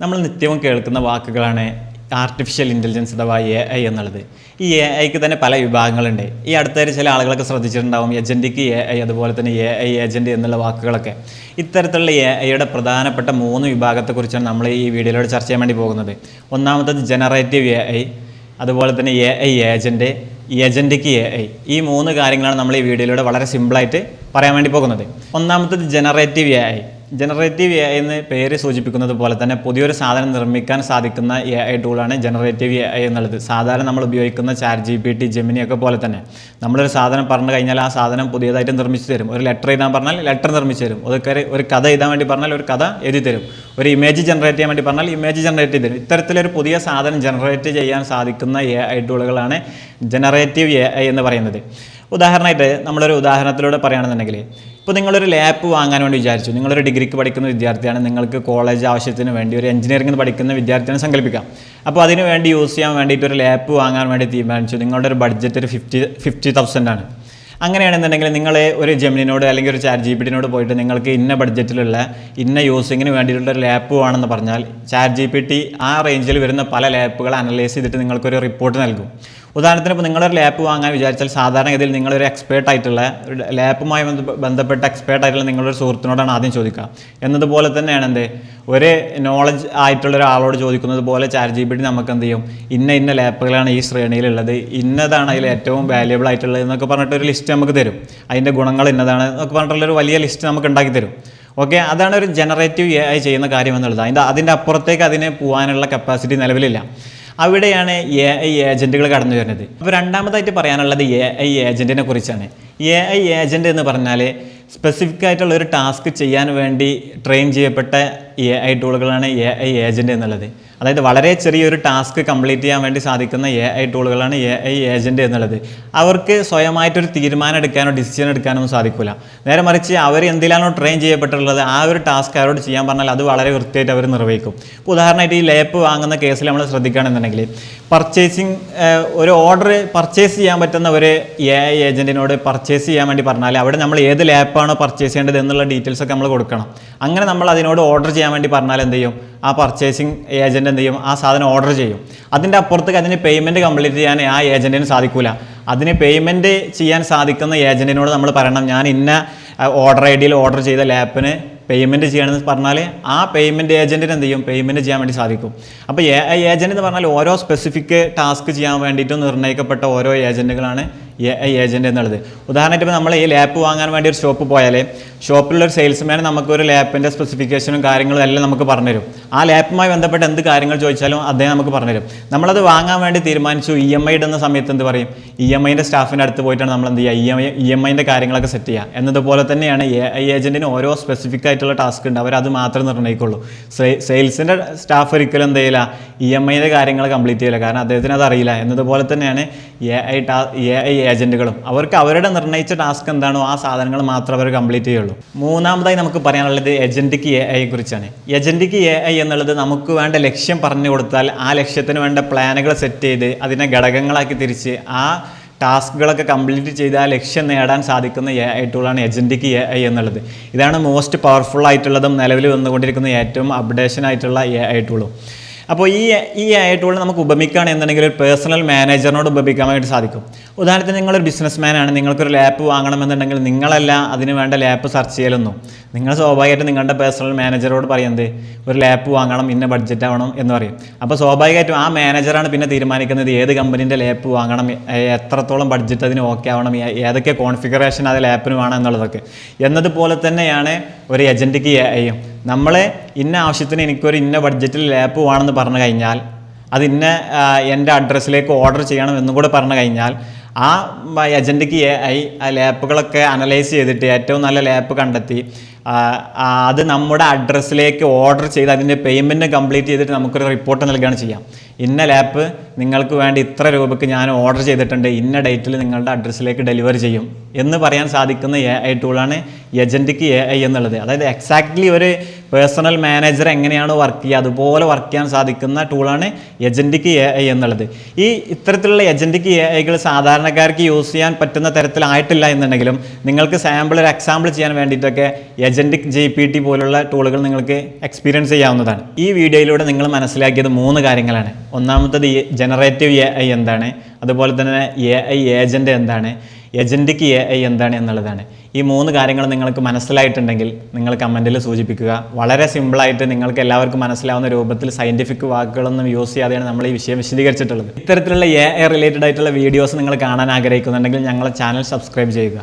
നമ്മൾ നിത്യവും കേൾക്കുന്ന വാക്കുകളാണ് ആർട്ടിഫിഷ്യൽ ഇന്റലിജൻസ് അഥവാ എ ഐ എന്നുള്ളത്. ഈ എ ഐക്ക് തന്നെ പല വിഭാഗങ്ങളുണ്ട്. ഈ അടുത്തായിട്ട് ചില ആളുകളൊക്കെ ശ്രദ്ധിച്ചിട്ടുണ്ടാവും ഏജന്റിക്ക് എ ഐ അതുപോലെ തന്നെ എ ഐ ഏജന്റ് എന്നുള്ള വാക്കുകളൊക്കെ. ഇത്തരത്തിലുള്ള എ ഐയുടെ പ്രധാനപ്പെട്ട മൂന്ന് വിഭാഗത്തെക്കുറിച്ചാണ് നമ്മൾ ഈ വീഡിയോയിലൂടെ ചർച്ച ചെയ്യാൻ വേണ്ടി പോകുന്നത്. ഒന്നാമത്തത് ജനറേറ്റീവ് എ ഐ അതുപോലെ തന്നെ A I agent agentic A I ഈ മൂന്ന് കാര്യങ്ങളാണ് നമ്മൾ ഈ വീഡിയോയിലൂടെ വളരെ സിമ്പിളായിട്ട് പറയാൻ വേണ്ടി പോകുന്നത്. ഒന്നാമത്തത് generative A I generative A എന്ന് പേര് സൂചിപ്പിക്കുന്നത് പോലെ തന്നെ പുതിയൊരു സാധനം നിർമ്മിക്കാൻ സാധിക്കുന്ന എ ഐ ടൂളാണ് ജനറേറ്റീവ് എ ഐ എന്നുള്ളത്. സാധാരണ നമ്മൾ ഉപയോഗിക്കുന്ന chat G P T Gemini ഒക്കെ പോലെ തന്നെ. നമ്മളൊരു സാധനം പറഞ്ഞു കഴിഞ്ഞാൽ ആ സാധനം പുതിയതായിട്ട് നിർമ്മിച്ചു തരും. ഒരു ലെറ്റർ എഴുതാൻ പറഞ്ഞാൽ ലെറ്റർ നിർമ്മിച്ചു തരും. അതൊക്കെ ഒരു കഥ എഴുതാൻ വേണ്ടി പറഞ്ഞാൽ ഒരു കഥ എഴുതി തരും. ഒരു ഇമേജ് ജനറേറ്റ് ചെയ്യാൻ വേണ്ടി പറഞ്ഞാൽ ഇമേജ് ജനറേറ്റ് ചെയ്ത് തരും. ഇത്തരത്തിലൊരു പുതിയ സാധനം ജനറേറ്റ് ചെയ്യാൻ സാധിക്കുന്ന എ ഐ ടൂളുകളാണ് ജനറേറ്റീവ് എ ഐ എന്ന് പറയുന്നത്. ഉദാഹരണമായിട്ട് നമ്മളൊരു ഉദാഹരണത്തിലൂടെ പറയുകയാണെന്നുണ്ടെങ്കിൽ ഇപ്പോൾ നിങ്ങളൊരു ലാപ്പ് വാങ്ങാൻ വേണ്ടി വിചാരിച്ചു. നിങ്ങളൊരു ഡിഗ്രിക്ക് പഠിക്കുന്ന വിദ്യാർത്ഥിയാണ്. നിങ്ങൾക്ക് കോളേജ് ആവശ്യത്തിന് വേണ്ടി ഒരു എഞ്ചിനീയറിംഗ് പഠിക്കുന്ന വിദ്യാർത്ഥിയാണ് സങ്കല്പിക്കാം അപ്പോൾ അതിന് വേണ്ടി യൂസ് ചെയ്യാൻ വേണ്ടിയിട്ട് ഒരു ലാപ്പ് വാങ്ങാൻ വേണ്ടി തീരുമാനിച്ചു. നിങ്ങളുടെ ഒരു ബഡ്ജറ്റ് ഒരു ഫിഫ്റ്റി ഫിഫ്റ്റി തൗസൻഡ് ആണ്. അങ്ങനെയാണെന്നുണ്ടെങ്കിൽ നിങ്ങൾ ഒരു ജെമിനിനോട് അല്ലെങ്കിൽ ഒരു ചാറ്റ് ജി പി ടിനോട് പോയിട്ട് നിങ്ങൾക്ക് ഇന്ന ബഡ്ജറ്റിലുള്ള ഇന്ന യൂസിങ്ങിന് വേണ്ടിയിട്ടുള്ള ഒരു ലാപ്പ് വേണമെന്ന് പറഞ്ഞാൽ ചാറ്റ് ജി പി ടി ആ റേഞ്ചിൽ വരുന്ന പല ലാപ്പുകൾ അനലൈസ് ചെയ്തിട്ട് നിങ്ങൾക്കൊരു റിപ്പോർട്ട് നൽകും. ഉദാഹരണത്തിന് ഇപ്പോൾ നിങ്ങളൊരു ലാപ്പ് വാങ്ങാൻ വിചാരിച്ചാൽ സാധാരണഗതിയിൽ നിങ്ങളൊരു എക്സ്പേർട്ട് ആയിട്ടുള്ള ഒരു ലാപ്പുമായി ബന്ധപ്പെട്ട എക്സ്പേർട്ട് ആയിട്ടുള്ള നിങ്ങളൊരു സുഹൃത്തിനോടാണ് ആദ്യം ചോദിക്കുക. എന്നതുപോലെ തന്നെയാണ് എന്ത്? ഒരു നോളജ് ആയിട്ടുള്ള ഒരാളോട് ചോദിക്കുന്നത് പോലെ ചാറ്റ് ജി പി ടി നമുക്ക് എന്ത് ചെയ്യും? ഇന്ന ഇന്ന ലാപ്പുകളാണ് ഈ ശ്രേണിയിലുള്ളത് ഇന്നതാണ് അതിൽ ഏറ്റവും വാല്യുബിൾ ആയിട്ടുള്ളത് എന്നൊക്കെ പറഞ്ഞിട്ട് ഒരു ലിസ്റ്റ് നമുക്ക് തരും. അതിന്റെ ഗുണങ്ങൾ ഇന്നതാണ് എന്നൊക്കെ പറഞ്ഞിട്ടുള്ളൊരു വലിയ ലിസ്റ്റ് നമുക്ക് ഉണ്ടാക്കി തരും. ഓക്കെ അതാണ് ഒരു ജനറേറ്റീവ് എ ഐ ചെയ്യുന്ന കാര്യം എന്നുള്ളത്. അതിന്റെ അതിന്റെ അപ്പുറത്തേക്ക് അതിന് പോകാനുള്ള കപ്പാസിറ്റി നിലവിലില്ല. അവിടെയാണ് എ ഐ ഏജന്റുകൾ കടന്നു വരുന്നത്. അപ്പോൾ രണ്ടാമതായിട്ട് പറയാനുള്ളത് എ ഐ ഏജന്റിനെ കുറിച്ചാണ്. എ ഐ ഏജന്റ് എന്ന് പറഞ്ഞാൽ സ്പെസിഫിക് ആയിട്ടുള്ള ഒരു ടാസ്ക് ചെയ്യാൻ വേണ്ടി ട്രെയിൻ ചെയ്യപ്പെട്ട എ ഐ ടൂളുകളാണ് എ ഐ ഏജന്റ് എന്നുള്ളത്. അതായത് വളരെ ചെറിയൊരു ടാസ്ക് കംപ്ലീറ്റ് ചെയ്യാൻ വേണ്ടി സാധിക്കുന്ന എ ഐ ടൂളുകളാണ് എ ഐ ഏജന്റ് എന്നുള്ളത്. അവർക്ക് സ്വയമായിട്ടൊരു തീരുമാനം എടുക്കാനോ ഡിസിഷൻ എടുക്കാനോ സാധിക്കില്ല നേരെ മറിച്ച് അവർ എന്തിലാണോ ട്രെയിൻ ചെയ്യപ്പെട്ടിട്ടുള്ളത് ആ ഒരു ടാസ്ക് അവരോട് ചെയ്യാൻ പറഞ്ഞാൽ അത് വളരെ വൃത്തിയായിട്ട് അവർ നിർവഹിക്കും. ഇപ്പോൾ ഉദാഹരണമായിട്ട് ഈ ലേപ്പ് വാങ്ങുന്ന കേസിൽ നമ്മൾ ശ്രദ്ധിക്കുകയാണെന്നുണ്ടെങ്കിൽ പർച്ചേസിങ് ഒരു ഓർഡർ പർച്ചേസ് ചെയ്യാൻ പറ്റുന്ന ഒരു എ ഐ ഏജന്റിനോട് പർച്ചേസ് ചെയ്യാൻ വേണ്ടി പറഞ്ഞാൽ അവിടെ നമ്മൾ ഏത് ലാപ്പാണോ പർച്ചേസ് ചെയ്യേണ്ടത് എന്നുള്ള ഡീറ്റെയിൽസ് ഒക്കെ നമ്മൾ കൊടുക്കണം. അങ്ങനെ നമ്മൾ അതിനോട് ഓർഡർ ചെയ്യാൻ വേണ്ടി പറഞ്ഞാൽ എന്ത് ചെയ്യും? ആ പർച്ചേസിങ് ഏജന്റ് എന്ത് ചെയ്യും? ആ സാധനം ഓർഡർ ചെയ്യും. അതിന്റെ അപ്പുറത്തേക്ക് അതിന് പേയ്മെന്റ് കംപ്ലീറ്റ് ചെയ്യാൻ ആ ഏജന്റിന് സാധിക്കില്ല അതിന് പേയ്മെന്റ് ചെയ്യാൻ സാധിക്കുന്ന ഏജന്റിനോട് നമ്മൾ പറയണം ഞാൻ ഇന്ന ഓർഡർ ഐ ഡിയിൽ ഓർഡർ ചെയ്ത ലാപ്പിന് പേയ്മെന്റ് ചെയ്യണമെന്ന് പറഞ്ഞാൽ ആ പേയ്മെന്റ് ഏജന്റിന് എന്ത് ചെയ്യും? പേയ്മെന്റ് ചെയ്യാൻ വേണ്ടി സാധിക്കും. അപ്പോൾ ഏജന്റ് എന്ന് പറഞ്ഞാൽ ഓരോ സ്പെസിഫിക് ടാസ്ക് ചെയ്യാൻ വേണ്ടിയിട്ട് നിർണയിക്കപ്പെട്ട ഓരോ ഏജന്റുകളാണ് ഐ ഏജന്റ് എന്നുള്ളത്. ഉദാഹരണമായിട്ട് ഇപ്പോൾ നമ്മൾ ഈ ലാപ്പ് വാങ്ങാൻ വേണ്ടി ഒരു ഷോപ്പ് പോയാൽ ഷോപ്പിലുള്ള ഒരു സെയിൽസ്മാൻ നമുക്കൊരു ലാപ്പിന്റെ സ്പെസിഫിക്കേഷനും കാര്യങ്ങളും എല്ലാം നമുക്ക് പറഞ്ഞുതരും. ആ ലാപ്പുമായി ബന്ധപ്പെട്ട് എന്ത് കാര്യങ്ങൾ ചോദിച്ചാലും അദ്ദേഹം നമുക്ക് പറഞ്ഞുതരും. നമ്മളത് വാങ്ങാൻ വേണ്ടി തീരുമാനിച്ചു ഇ എം ഐ ഇടുന്ന സമയത്ത് എന്ത് പറയും? ഇ എം ഐന്റെ സ്റ്റാഫിന്റെ അടുത്ത് പോയിട്ടാണ് നമ്മൾ എന്ത് ചെയ്യുക? E M I E M ഐന്റെ കാര്യങ്ങളൊക്കെ സെറ്റ് ചെയ്യുക. എന്നതുപോലെ തന്നെയാണ് എ ഐ ഏജന്റിന് ഓരോ സ്പെസിഫിക് ആയിട്ടുള്ള ടാസ്ക് ഉണ്ട്. അവരത് മാത്രം നിർണയിക്കുള്ളൂ. സെയിൽസിന്റെ സ്റ്റാഫ് ഒരിക്കലും എന്ത് ചെയ്യില്ല. ഇ എം ഐന്റെ കാര്യങ്ങൾ കംപ്ലീറ്റ് ചെയ്യില്ല. കാരണം അദ്ദേഹത്തിന് അത് അറിയില്ല. എന്നതുപോലെ തന്നെയാണ് എ ഐ ടാ എ ഐ ഏജന്റുകളും അവർക്ക് അവരുടെ നിർണയിച്ച ടാസ്ക് എന്താണോ ആ സാധനങ്ങൾ മാത്രം അവർ കംപ്ലീറ്റ് ചെയ്യുള്ളൂ. മൂന്നാമതായി നമുക്ക് പറയാനുള്ളത് ഏജന്റിക്ക് എ ഐയെ കുറിച്ചാണ്. ഏജന്റിക്ക് എ ഐ എന്നുള്ളത് നമുക്ക് വേണ്ട ലക്ഷ്യം പറഞ്ഞു കൊടുത്താൽ ആ ലക്ഷ്യത്തിന് വേണ്ട പ്ലാനുകൾ സെറ്റ് ചെയ്ത് അതിനെ ഘടകങ്ങളാക്കി തിരിച്ച് ആ ടാസ്കുകളൊക്കെ കംപ്ലീറ്റ് ചെയ്ത് ആ ലക്ഷ്യം നേടാൻ സാധിക്കുന്ന എ ഐ ടൂളാണ് ഏജന്റിക്ക് എ ഐ എന്നുള്ളത്. ഇതാണ് മോസ്റ്റ് പവർഫുൾ ആയിട്ടുള്ളതും നിലവിൽ വന്നുകൊണ്ടിരിക്കുന്ന ഏറ്റവും അപ്ഡേഷൻ ആയിട്ടുള്ള എ ഐ ടൂളും അപ്പോൾ ഈ ഈ എ ഐ ടൂൾ നമുക്ക് ഉപമിക്കുകയാണെന്നുണ്ടെങ്കിൽ ഒരു പേഴ്സണൽ മാനേജറിനോട് ഉപമിക്കാൻ വേണ്ടി സാധിക്കും. ഉദാഹരണത്തിന് നിങ്ങളൊരു ബിസിനസ് മാനാണ് നിങ്ങൾക്കൊരു ലാപ്പ് വാങ്ങണമെന്നുണ്ടെങ്കിൽ നിങ്ങളല്ല അതിന് വേണ്ട ലാപ്പ് സെർച്ച് ചെയ്യലൊന്നും. നിങ്ങൾ സ്വാഭാവികമായിട്ട് നിങ്ങളുടെ പേഴ്സണൽ മാനേജറോട് പറയുന്നത് ഒരു ലാപ്പ് വാങ്ങണം ഇന്ന ബഡ്ജറ്റ് ആവണം എന്ന് പറയും. അപ്പോൾ സ്വാഭാവികമായിട്ടും ആ മാനേജറാണ് പിന്നെ തീരുമാനിക്കുന്നത് ഏത് കമ്പനീന്റെ ലാപ്പ് വാങ്ങണം എത്രത്തോളം ബഡ്ജറ്റ് അതിന് ഓക്കെ ആവണം ഏതൊക്കെ കോൺഫിഗറേഷൻ അത് ലാപ്പിന് വേണം എന്നുള്ളതൊക്കെ. എന്നതുപോലെ തന്നെയാണ് ഒരു ഏജന്റിക്ക് ഐയും നമ്മൾ ഇന്ന ആവശ്യത്തിന് എനിക്കൊരു ഇന്ന ബഡ്ജറ്റിൽ ലാപ്പ് വേണമെന്ന് പറഞ്ഞു കഴിഞ്ഞാൽ അത് ഇന്ന എന്റെ അഡ്രസ്സിലേക്ക് ഓർഡർ ചെയ്യണം എന്നും കൂടെ പറഞ്ഞു കഴിഞ്ഞാൽ ആ ഏജന്റിക്ക് ഈ ലാപ്പുകളൊക്കെ അനലൈസ് ചെയ്തിട്ട് ഏറ്റവും നല്ല ലാപ്പ് കണ്ടെത്തി അത് നമ്മുടെ അഡ്രസ്സിലേക്ക് ഓർഡർ ചെയ്ത് അതിന്റെ പേയ്മെന്റ് കംപ്ലീറ്റ് ചെയ്തിട്ട് നമുക്കൊരു റിപ്പോർട്ട് നൽകുകയാണ് ചെയ്യാം. ഇന്ന ലാപ്പ് നിങ്ങൾക്ക് വേണ്ടി ഇത്ര രൂപയ്ക്ക് ഞാൻ ഓർഡർ ചെയ്തിട്ടുണ്ട്. ഇന്ന ഡേറ്റിൽ നിങ്ങളുടെ അഡ്രസ്സിലേക്ക് ഡെലിവർ ചെയ്യും. എന്ന് പറയാൻ സാധിക്കുന്ന എ ഐ ടൂളാണ് ഏജന്റിക്ക് എ ഐ എന്നുള്ളത്. അതായത് എക്സാക്ട്ലി ഒരു പേഴ്സണൽ മാനേജർ എങ്ങനെയാണ് വർക്ക് ചെയ്യുക അതുപോലെ വർക്ക് ചെയ്യാൻ സാധിക്കുന്ന ടൂളാണ് ഏജന്റിക്ക് എ ഐ എന്നുള്ളത്. ഈ ഇത്തരത്തിലുള്ള ഏജന്റിക്ക് എ ഐകൾ സാധാരണക്കാർക്ക് യൂസ് ചെയ്യാൻ പറ്റുന്ന തരത്തിലായിട്ടില്ല എന്നുണ്ടെങ്കിലും നിങ്ങൾക്ക് സാമ്പിൾ ഒരു എക്സാമ്പിൾ ചെയ്യാൻ വേണ്ടിയിട്ടൊക്കെ ഏജന്റിക് ജെ പി ടി പോലുള്ള ടൂളുകൾ നിങ്ങൾക്ക് എക്സ്പീരിയൻസ് ചെയ്യാവുന്നതാണ്. ഈ വീഡിയോയിലൂടെ നിങ്ങൾ മനസ്സിലാക്കിയത് മൂന്ന് കാര്യങ്ങളാണ്. ഒന്നാമത്തത് ജനറേറ്റീവ് എ ഐ എന്താണ്? അതുപോലെ തന്നെ എ ഐ ഏജന്റ് എന്താണ്? ഏജന്റിക്ക് എ ഐ എന്താണ് എന്നുള്ളതാണ്. ഈ മൂന്ന് കാര്യങ്ങൾ നിങ്ങൾക്ക് മനസ്സിലായിട്ടുണ്ടെങ്കിൽ നിങ്ങൾ കമന്റിൽ സൂചിപ്പിക്കുക. വളരെ സിമ്പിളായിട്ട് നിങ്ങൾക്ക് എല്ലാവർക്കും മനസ്സിലാവുന്ന രൂപത്തിൽ സയന്റിഫിക് വാക്കുകളൊന്നും യൂസ് ചെയ്യാതെയാണ് നമ്മൾ ഈ വിഷയം വിശദീകരിച്ചിട്ടുള്ളത്. ഇത്തരത്തിലുള്ള എ ഐ റിലേറ്റഡ് ആയിട്ടുള്ള വീഡിയോസ് നിങ്ങൾ കാണാൻ ആഗ്രഹിക്കുന്നുണ്ടെങ്കിൽ ഞങ്ങളെ ചാനൽ സബ്സ്ക്രൈബ് ചെയ്യുക.